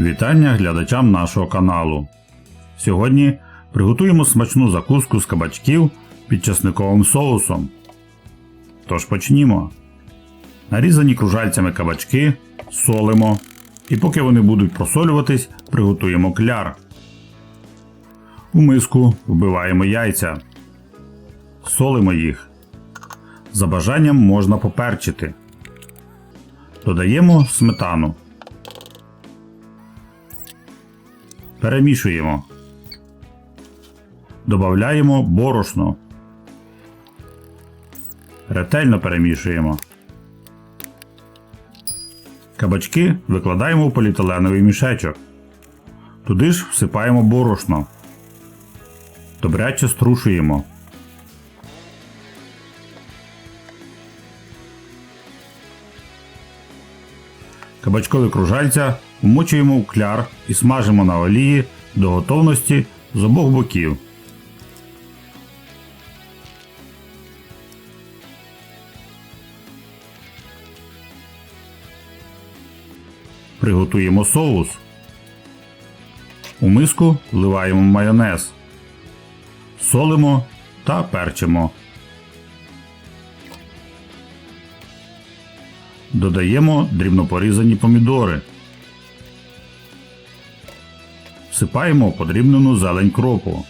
Вітання глядачам нашого каналу. Сьогодні приготуємо смачну закуску з кабачків під часниковим соусом. Тож почнімо. Нарізані кружальцями кабачки солимо. І поки вони будуть просолюватись, приготуємо кляр. У миску вбиваємо яйця. Солимо їх. За бажанням можна поперчити. Додаємо сметану. Перемішуємо. Добавляємо борошно. Ретельно перемішуємо. Кабачки викладаємо в поліетиленовий мішечок. Туди ж всипаємо борошно. Добряче струшуємо. Кабачкові кружальця вмочуємо в кляр і смажимо на олії до готовності з обох боків. Приготуємо соус. У миску вливаємо майонез. Солимо та перчимо. Додаємо дрібно порізані помідори. Всипаємо подрібнену зелень кропу.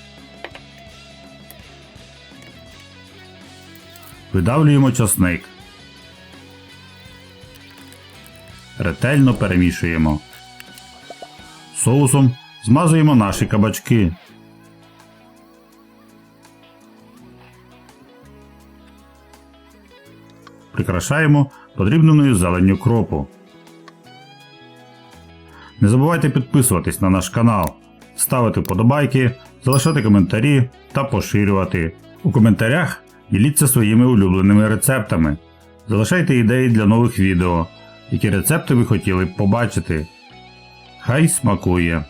Видавлюємо часник. Ретельно перемішуємо. Соусом змазуємо наші кабачки. Прикрашаємо подрібненою зеленню кропу. Не забувайте підписуватись на наш канал, ставити вподобайки, залишати коментарі та поширювати. У коментарях діліться своїми улюбленими рецептами. Залишайте ідеї для нових відео, які рецепти ви хотіли б побачити. Хай смакує!